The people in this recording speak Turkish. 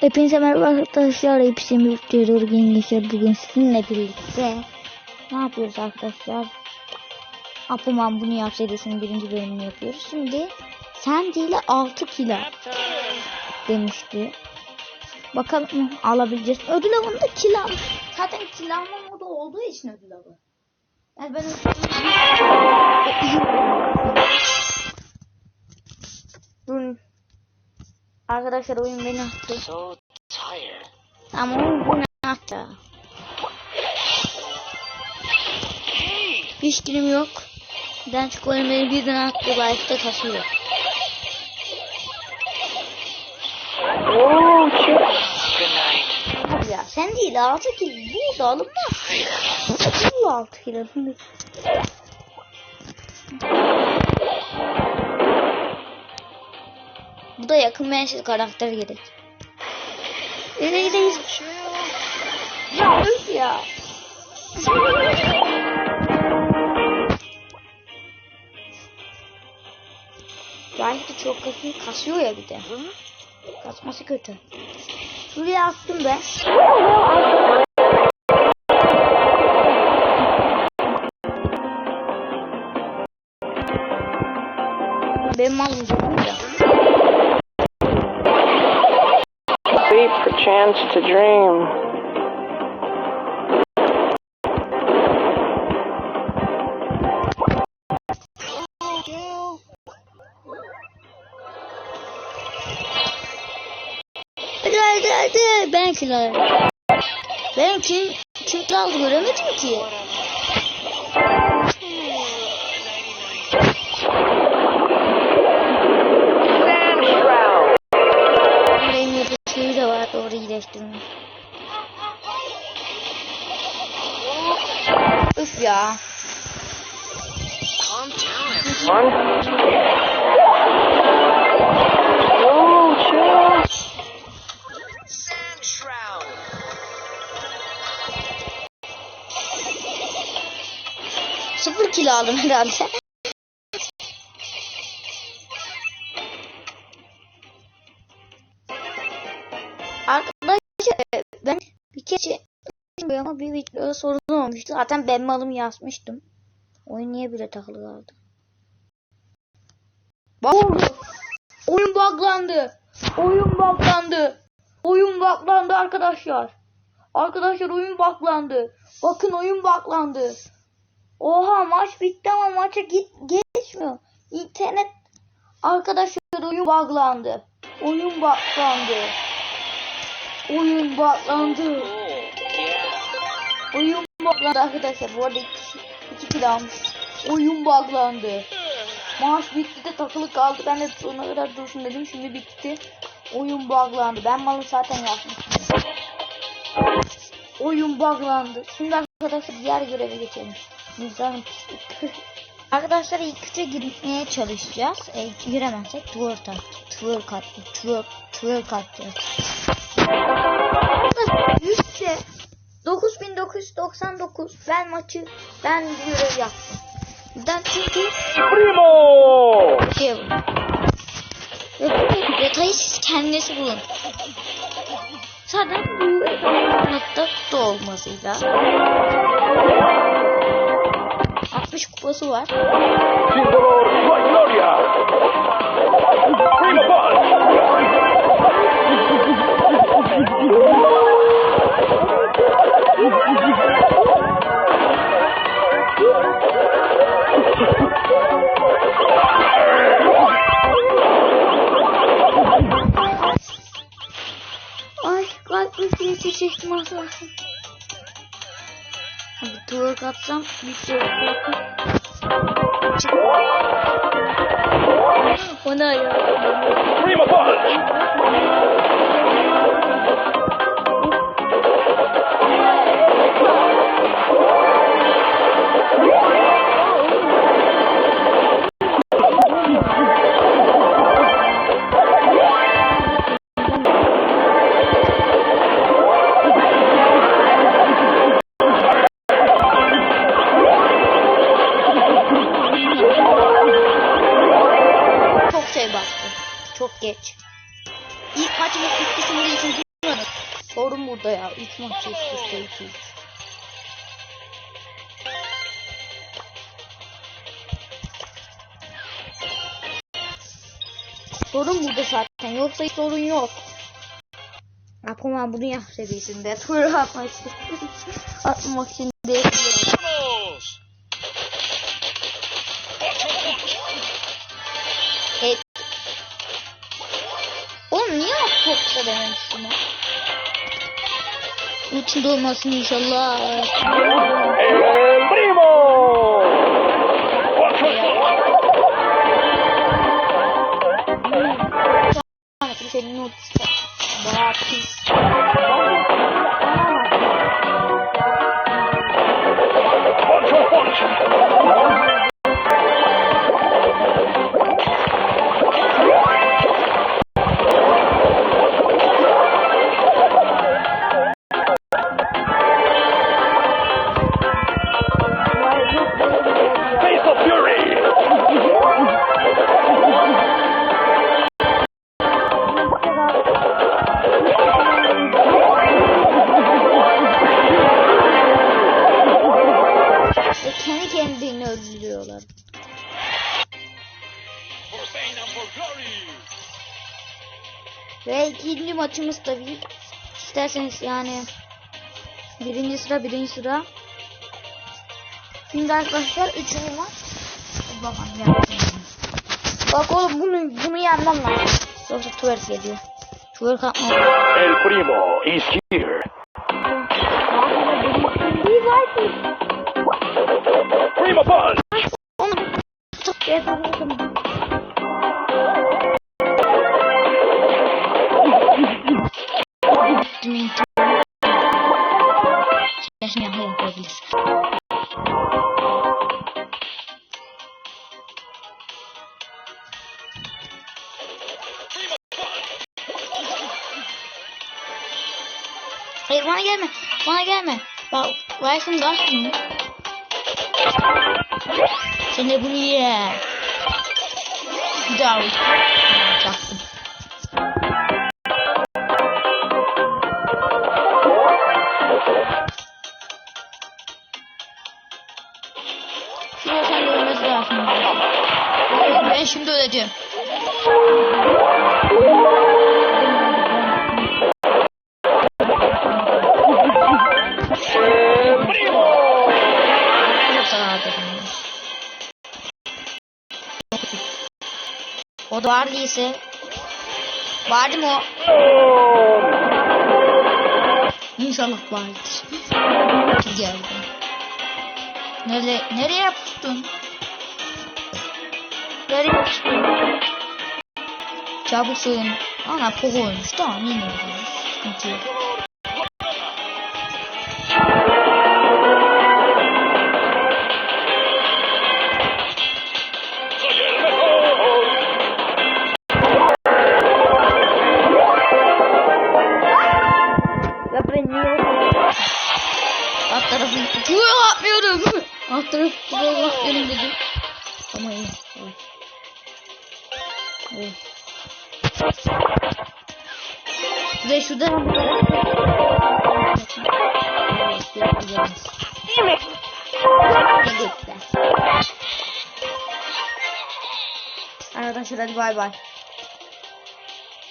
Hepinize merhaba arkadaşlar. Hepsi birlikte doğru gençler. Bugün sizinle birlikte ne yapıyoruz arkadaşlar? Apuman bunu yap serisinin birinci bölümünü yapıyoruz. Şimdi Sandy ile 6 kilo demişti. Bakalım alabileceğiz. Ödül avında kilo. Zaten kilo alma modu olduğu için ödül avı. Yani ben Durun. Arkadaşlar oyun beni attı. So tired. Ama oyun beni attı. Hiç dilim yok. Ben çünkü oyun beni birden attı. Life'da kasıyor. Abi ya sen değil 6 kill. Bu da alınmaz. Bu 6 kill alınır. Bu da yakın menşil karakter gerek. Neredeyiz? Ya öf ya. Gayet de çok kasıyor, kasıyor ya bir de. Kasması kötü. Şuraya attım ben. Benim malım yok ya. Chance to dream. Hadi hadi hadi. Ben kill Ben kim, kim kill aldı göremedim ki. İyileştirme. Üf ya. Sıfır kilo aldım herhalde. Ben bir kere ama bir videoda sorun olmuştu. Zaten ben malımı yazmıştım. Oyun niye böyle takılı kaldı? Bak Oyun buglandı. Oyun buglandı. Oyun buglandı arkadaşlar. Arkadaşlar oyun buglandı. Bakın oyun buglandı. Oha maç bitti ama maça geçmiyor. İnternet arkadaşlar oyun buglandı. Oyun buglandı. Oyun. Yeah. Oyun buglandı arkadaşlar. Bu arada iki, iki kill. Oyun buglandı. Maç bitti de takılı kaldı. Ben de sonuna kadar dursun dedim. Şimdi bitti. Oyun buglandı. Ben malı zaten yapmıştım. Oyun buglandı. Şimdi arkadaşlar diğer göreve geçelim. Pislik. Arkadaşlar ilk üçe girmeye çalışacağız. E, giremezsek twerk at. Twerk at. Twerk, twerk atacağız. Yüzde 9999 ben maçı ben görev yaptım. Neden? Çünkü Primo. şey bu. Ve bu detayı siz kendisi bulun. Zaten bu nokta da olmasıyla 60 kupası var. Soy Gloria. Çektim az kalsın. Hadi twerk atsam bir şey Çık. O ne ya? Geç. İlk maçımız bitti şimdi ikinci burada ya. 3 maç üst üste 2 Sorun burada zaten. Yoksa hiç sorun yok. Akuma bunu yap seviyesinde. Tur atmak için. Atmak için değil. Kısa dememişsin ya? İçinde olmasın inşallah. El primo! Senin o Ve ikinci maçımız tabii. İsterseniz yani birinci sıra birinci sıra. Şimdi arkadaşlar üçüncü maç. Yapacağım. Bak oğlum bunu bunu yenmem lazım. Yoksa twerk geliyor. Twerk atmam. El primo is here. Primo punch! Onu çok They wanna get me. Wanna get me. But Bana gelme. Bak versin Gaston. Seni bunu Don't. Lazım. Ben şimdi öleceğim. O da var değilse. Vardı mı o? İnşallah vardır. Geldi. Nereye, nereye pustun? Nereye pustun? Çabuk söyleyin. Ana pogo olmuş. Tamam yine olmuş. Sıkıntı yok. Soy el mejor! Ya ben niye Alt tarafı Yuh atmıyorum. Alt tarafı buraya atmıyorum dedim. Ve şuradan Değil mi? Arkadaşlar hadi bay bay.